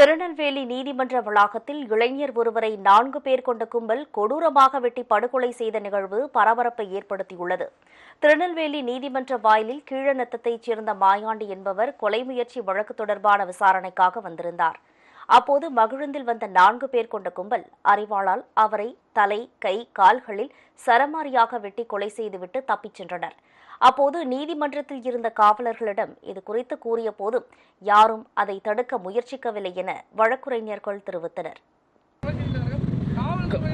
திருநெல்வேலி நீதிமன்ற வளாகத்தில் இளைஞர் ஒருவரை நான்கு பேர் கொண்ட கும்பல் கொடூரமாக வெட்டி படுகொலை செய்த நிகழ்வு பரபரப்பை ஏற்படுத்தியுள்ளது. திருநெல்வேலி நீதிமன்ற வாயிலில் கீழநத்தத்தைச் சேர்ந்த மாயாண்டி என்பவர் கொலை முயற்சி வழக்கு தொடர்பான விசாரணைக்காக வந்திருந்தார். அப்போது மகிழுந்தில் வந்த நான்கு பேர் கொண்ட கும்பல் அறிவாளால் அவரை தலை கை கால்களில் சரமாரியாக வெட்டி கொலை செய்துவிட்டு தப்பிச் சென்றனர். அப்போது நீதிமன்றத்தில் இருந்த காவலர்களிடம் இது குறித்து கூறிய போதும் யாரும் அதை தடுக்க முயற்சிக்கவில்லை என வழக்குரைஞர்கள் தெரிவித்தனர்.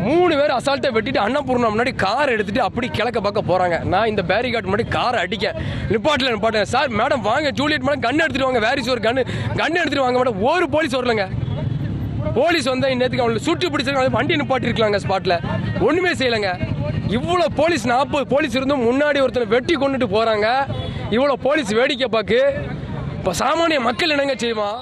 மூணு பேர் அசால்ட்டை வெட்டிட்டு அன்னபூர்ணா முன்னாடி கார் எடுத்துட்டு அப்படி கிழக்க பார்க்க போறாங்க. நான் இந்த பேரிகாட் முன்னாடி காரை அடிக்க. நிப்பாட்டில் நிப்பாட்டேன் சார் மேடம் வாங்க ஜூலியட் மேடம் கன் எடுத்துட்டு வாங்க. வேரிஸ் ஒரு கன் கன் எடுத்துட்டு வாங்க மேடம் ஒரு போலீஸ் வரலங்க. போலீஸ் வந்தால் இன்னத்துக்கு அவங்களை சுட்டு பிடிச்சிருக்காங்க. வண்டி நிப்பாட்டிருக்கலாங்க ஸ்பாட்டில் ஒன்றுமே செய்யலைங்க. இவ்வளோ போலீஸ் நாற்பது போலீஸ் இருந்தும் முன்னாடி ஒருத்தனை வெட்டி கொண்டுட்டு போகிறாங்க இவ்வளோ போலீஸ் வேடிக்கை பார்க்கு இப்போ சாமானிய மக்கள் என்னங்க செய்வான்?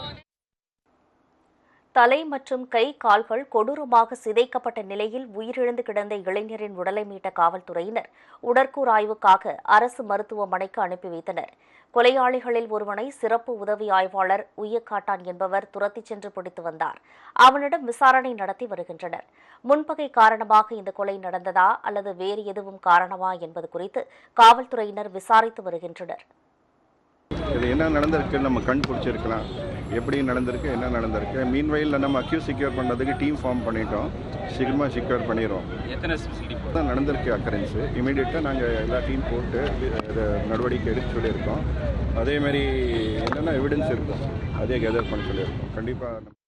தலை மற்றும் கை கால்கள் கொடூரமாக சிதைக்கப்பட்ட நிலையில் உயிரிழந்து கிடந்த இளைஞரின் உடலை மீட்ட காவல்துறையினர் உடற்கூர் ஆய்வுக்காக அரசு மருத்துவமனைக்கு அனுப்பி வைத்தனர். கொலையாளிகளில் ஒருவனை சிறப்பு உதவி ஆய்வாளர் உய்யக்காட்டான் என்பவர் துரத்திச் சென்று பிடித்து வந்தார். அவனிடம் விசாரணை நடத்தி வருகின்றனர். முன்பகை காரணமாக இந்த கொலை நடந்ததா அல்லது வேறு எதுவும் காரணமா என்பது குறித்து காவல்துறையினர் விசாரித்து வருகின்றனர். இது என்ன நடந்திருக்கு நம்ம கண்டுபிடிச்சிருக்கலாம். எப்படி நடந்திருக்கு என்ன நடந்திருக்கு. மீன்வெயிலில் நம்ம அக்யூஸ் செக்யூர் பண்ணுறதுக்கு டீம் ஃபார்ம் பண்ணிட்டோம். சீக்கிரமாக செக்யூர் பண்ணிடுவோம் எத்தனை தான் நடந்திருக்கு அக்கரன்ஸு இமீடியட்டாக நாங்கள் எல்லா டீம் போட்டு நடவடிக்கை எடுக்க சொல்லியிருக்கோம். அதே மாதிரி என்னென்ன எவிடன்ஸ் இருக்கும் அதே கேதர் பண்ண சொல்லியிருக்கோம். கண்டிப்பாக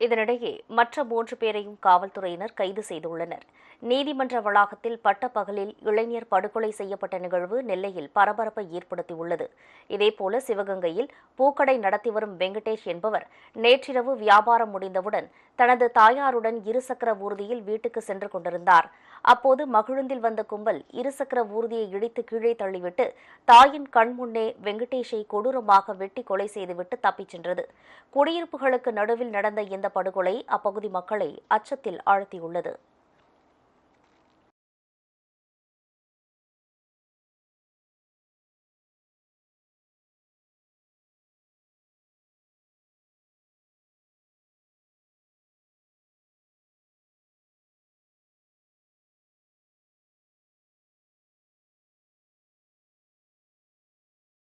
இதனிடையே மற்ற மூன்று பேரையும் காவல்துறையினர் கைது செய்துள்ளனர். நீதிமன்ற வளாகத்தில் பட்டப்பகலில் இளைஞர் படுகொலை செய்யப்பட்ட நிகழ்வு நெல்லையில் பரபரப்பை ஏற்படுத்தியுள்ளது. இதேபோல சிவகங்கையில் பூக்கடை நடத்தி வரும் வெங்கடேஷ் என்பவர் நேற்றிரவு வியாபாரம் முடிந்தவுடன் தனது தாயாருடன் இருசக்கர ஊர்தியில் வீட்டுக்கு சென்று கொண்டிருந்தார். அப்போது மகிழுந்தில் வந்த கும்பல் இருசக்கர ஊர்தியை இடித்து கீழே தள்ளிவிட்டு தாயின் கண் முன்னே வெங்கடேஷை கொடூரமாக வெட்டி கொலை செய்துவிட்டு தப்பிச் சென்றது. குடியிருப்புகளுக்கு நடுவில் நடந்த இந்த படுகொலை அப்பகுதி மக்களை அச்சத்தில் ஆழ்த்தியுள்ளது.